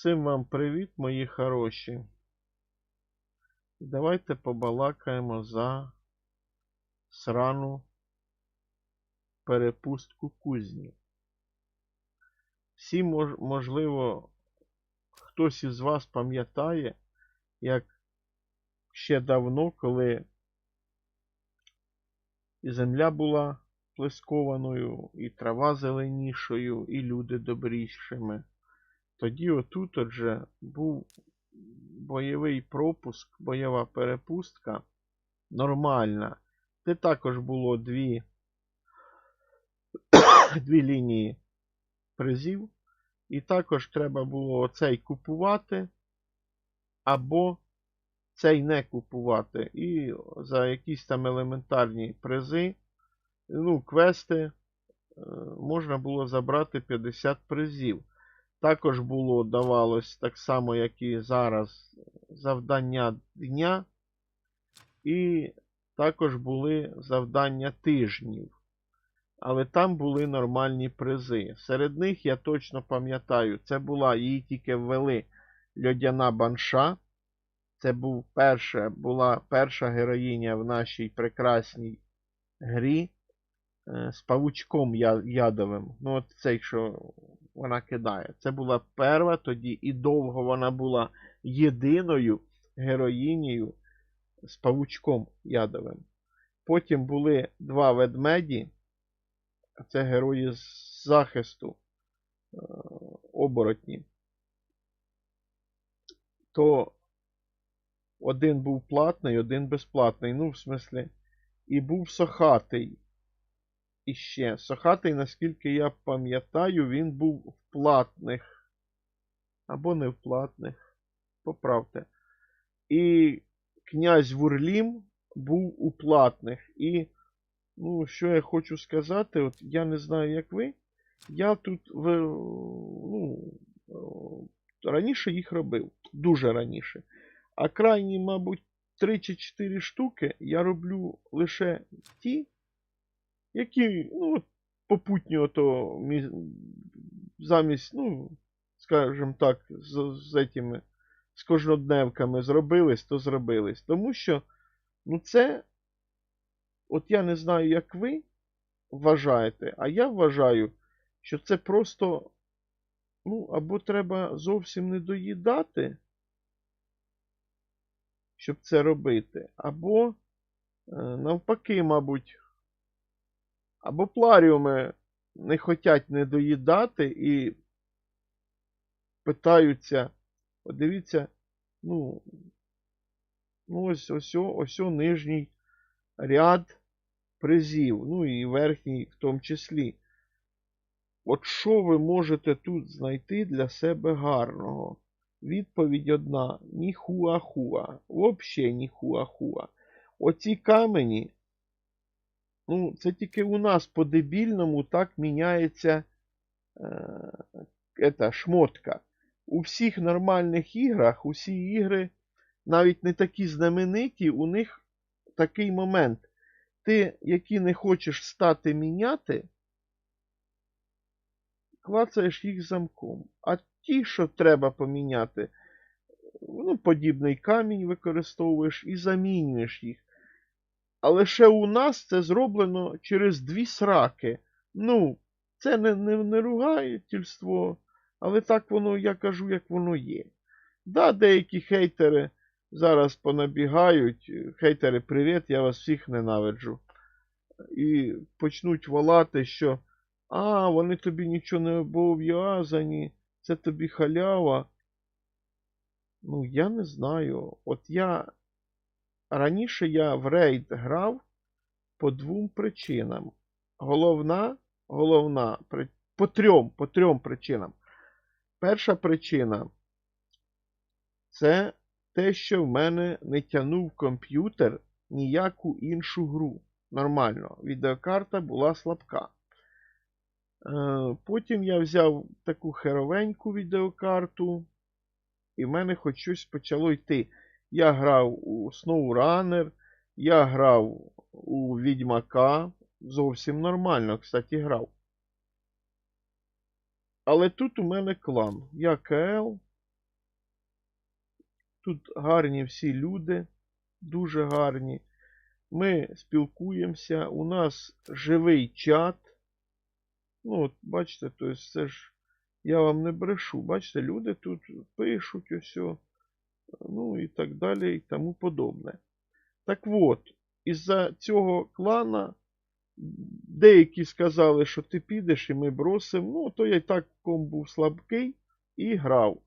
Всім вам привіт, мої хороші. Давайте побалакаємо за срану перепустку кузні. Всі, можливо, хтось із вас пам'ятає, як ще давно, коли і земля була плескованою, і трава зеленішою, і люди добрішими. Тоді отут отже був бойовий пропуск, бойова перепустка нормальна. Де також було дві, дві лінії призів. І також треба було оцей купувати, або цей не купувати. І за якісь там елементарні призи, ну, квести, е, можна було забрати 50 призів. Також було давалось так само, як і зараз, завдання дня. І також були завдання тижнів. Але там були нормальні призи. Серед них я точно пам'ятаю, це була її тільки ввели льодяна банша. Це був перша, була перша героїня в нашій прекрасній грі е, з павучком ядовим. Ну, от цей, що вона кидає. Це була перша тоді, і довго вона була єдиною героїнею з павучком ядовим. Потім були два ведмеді. Це герої з захисту е, оборотні. То один був платний, один безплатний. Ну, в смислі, і був сохатий. І ще. Сохатий, наскільки я пам'ятаю, він був в платних. Або не в платних. Поправте. І князь Вурлім був у платних. І, ну, що я хочу сказати, от я не знаю, як ви. Я тут ну, раніше їх робив. Дуже раніше. А крайні, мабуть, 3 чи 4 штуки я роблю лише ті, які, ну, от попутні ото замість, ну, скажімо так, з, з этими, з кожнодневками зробились, то зробились. Тому що, ну, це, от я не знаю, як ви вважаєте, а я вважаю, що це просто, ну, або треба зовсім не доїдати, щоб це робити, або е, навпаки, мабуть, або пларіуми не хочуть не доїдати і питаються, подивіться, ну, ну ось ось, ось нижній ряд призів, ну і верхній в тому числі. От що ви можете тут знайти для себе гарного? Відповідь одна: ніхуахуа. Взагалі ніхуахуа. Оці камені, ну, це тільки у нас по-дебільному так міняється е, шмотка. У всіх нормальних іграх, усі ігри, навіть не такі знамениті, у них такий момент. Ти, які не хочеш стати міняти, клацаєш їх замком. А ті, що треба поміняти, ну, подібний камінь використовуєш і замінюєш їх. Але ще у нас це зроблено через дві сраки. Ну, це не, не, не ругательство, але так воно, я кажу, як воно є. Да, деякі хейтери зараз понабігають. Хейтери, привіт, я вас всіх ненавиджу. І почнуть волати, що а, вони тобі нічого не обов'язані, це тобі халява. Ну, я не знаю. От я раніше я в рейд грав по двом причинам. Головна, головна, по трьом, по трьом причинам. Перша причина це те, що в мене не тягнув комп'ютер ніяку іншу гру. Нормально. Відеокарта була слабка. Е, Потім я взяв таку херовеньку відеокарту, і в мене хоч щось почало йти. Я грав у SnowRunner, я грав у Відьмака. Зовсім нормально, кстати, грав. Але тут у мене клан. Я КЛ, Тут гарні всі люди, дуже гарні. Ми спілкуємося, у нас живий чат. Ну, от, бачите, то це ж я вам не брешу. Бачите, люди тут пишуть усе, ну і так далі, і тому подобне. Так от, із-за цього клана деякі сказали, що ти підеш і ми бросимо. Ну, то я й так ком був слабкий і грав.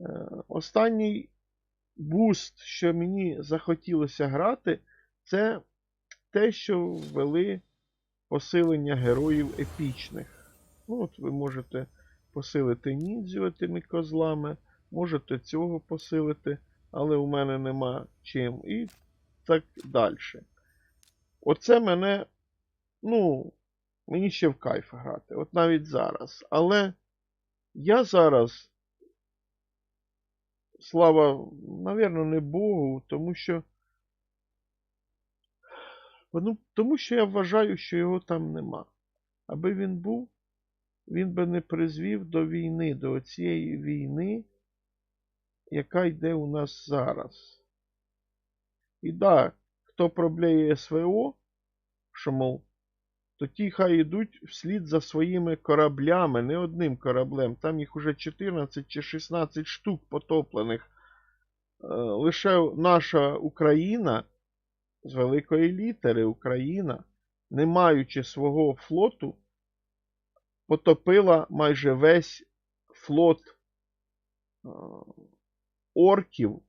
Е, Останній буст, що мені захотілося грати, це те, що ввели посилення героїв епічних. Ну, от ви можете посилити ніндзю тими козлами, можете цього посилити, але у мене нема чим. І так далі. Оце мене, ну, мені ще в кайф грати. От навіть зараз. Але я зараз, слава, навірно, не Богу, тому що. Ну, тому що я вважаю, що його там нема. Аби він був, він би не призвів до війни, до цієї війни, яка йде у нас зараз. І да, хто проблеє СВО, що, то ті хай йдуть вслід за своїми кораблями, не одним кораблем. Там їх уже 14 чи 16 штук потоплених. Е, Лише наша Україна з великої літери Україна, не маючи свого флоту, потопила майже весь флот е, орків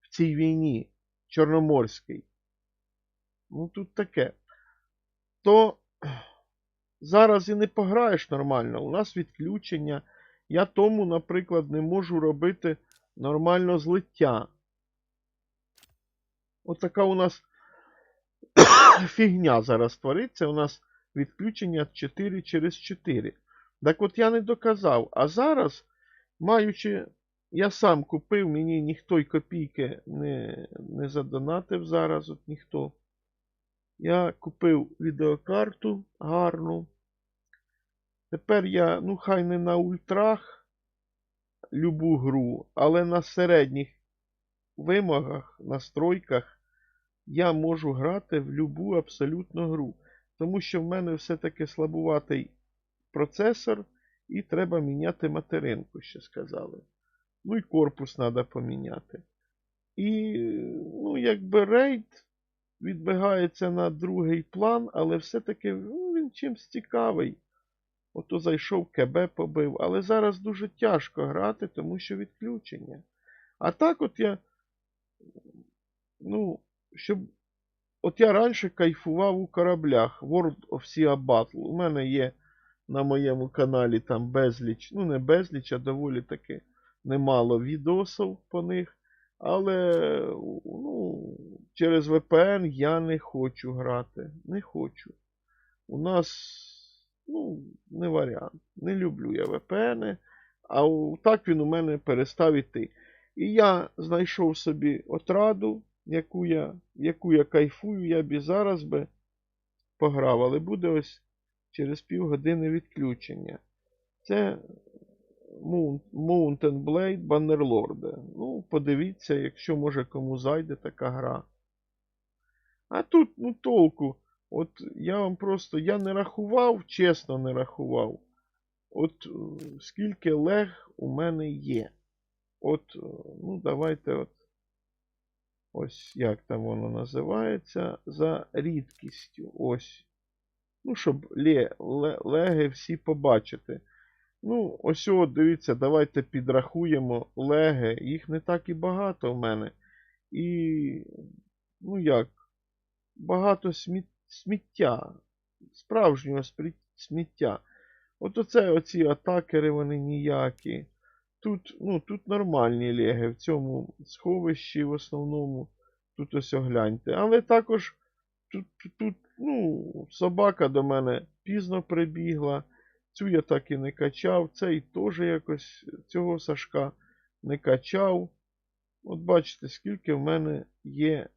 в цій війні Чорноморській. Ну, тут таке. То зараз і не пограєш нормально. У нас відключення. Я тому, наприклад, не можу робити нормально злиття. Отака у нас фігня зараз твориться. У нас відключення 4 через 4. Так от я не доказав. А зараз, маючи, я сам купив, мені ніхто й копійки не, не задонатив зараз, от ніхто. Я купив відеокарту гарну. Тепер я, ну хай не на ультрах любу гру, але на середніх вимогах, настройках я можу грати в любу абсолютно гру. Тому що в мене все-таки слабуватий процесор, і треба міняти материнку, ще сказали. Ну і корпус треба поміняти. І, ну, якби рейд відбігається на другий план, але все-таки ну, він чимсь цікавий. Ото зайшов КБ побив. Але зараз дуже тяжко грати, тому що відключення. А так от я. Ну, щоб. От я раніше кайфував у кораблях World of Sea Battle. У мене є на моєму каналі там безліч, ну не безліч, а доволі таки немало відосів по них. Але ну, через VPN я не хочу грати. Не хочу. У нас, ну, не варіант. Не люблю я VPN, а так він у мене перестав іти. І я знайшов собі отраду, яку я яку я кайфую, я б і зараз би пограв, але буде ось через півгодини відключення. Це Mountain Blade Bannerlord. Ну, подивіться, якщо може кому зайде така гра. А тут, ну, толку. От я вам просто я не рахував, чесно не рахував. От скільки лег у мене є. От, ну, давайте от. Ось як там воно називається. За рідкістю. Ось. Ну, щоб ле, ле, леги всі побачити. Ну, ось от, дивіться, давайте підрахуємо леги. Їх не так і багато в мене. І, ну як, багато сміт, сміття. Справжнього сміття. От оце оці атакери, вони ніякі. Тут ну, тут нормальні леги. В цьому сховищі в основному. Тут ось огляньте. Але також тут, тут ну, собака до мене пізно прибігла. Цю я так і не качав. Цей теж якось цього Сашка не качав. От бачите, скільки в мене є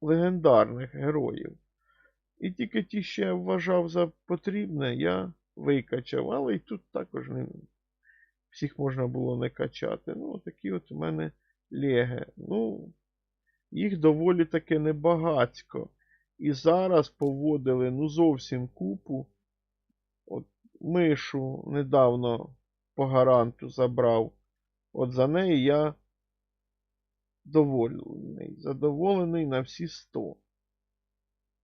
легендарних героїв. І тільки ті, що я вважав за потрібне, я викачав. Але і тут також не. всіх можна було не качати. Ну, такі от у мене леги. Ну, їх доволі таки небагацько. І зараз поводили ну зовсім купу. Мишу недавно по гаранту забрав. От за неї я довольний. Задоволений на всі 100.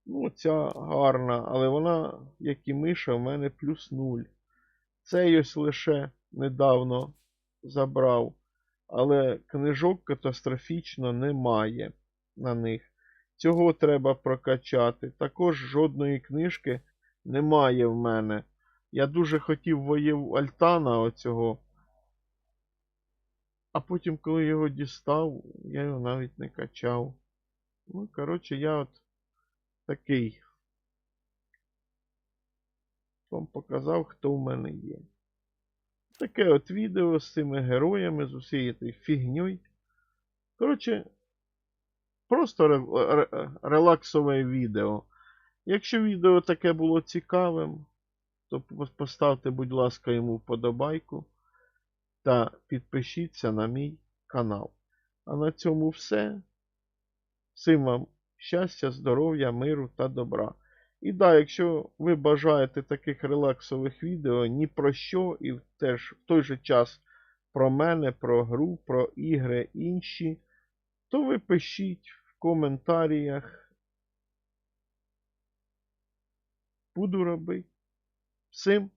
Ну, ця гарна, але вона, як і миша, в мене плюс 0. Цей ось лише недавно забрав. Але книжок катастрофічно немає на них. Цього треба прокачати. Також жодної книжки немає в мене. Я дуже хотів воєв Альтана оцього. А потім, коли його дістав, я його навіть не качав. Ну, коротше, я от такий. Вам показав, хто в мене є. Таке от відео з цими героями, з усією цією фігньою. Коротше, просто ре- ре- релаксове відео. Якщо відео таке було цікавим, то поставте, будь ласка, йому вподобайку та підпишіться на мій канал. А на цьому все. Всім вам щастя, здоров'я, миру та добра. І да, якщо ви бажаєте таких релаксових відео ні про що, і теж в той же час про мене, про гру, про ігри інші, то ви пишіть в коментарях. Буду робити. Всім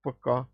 пока.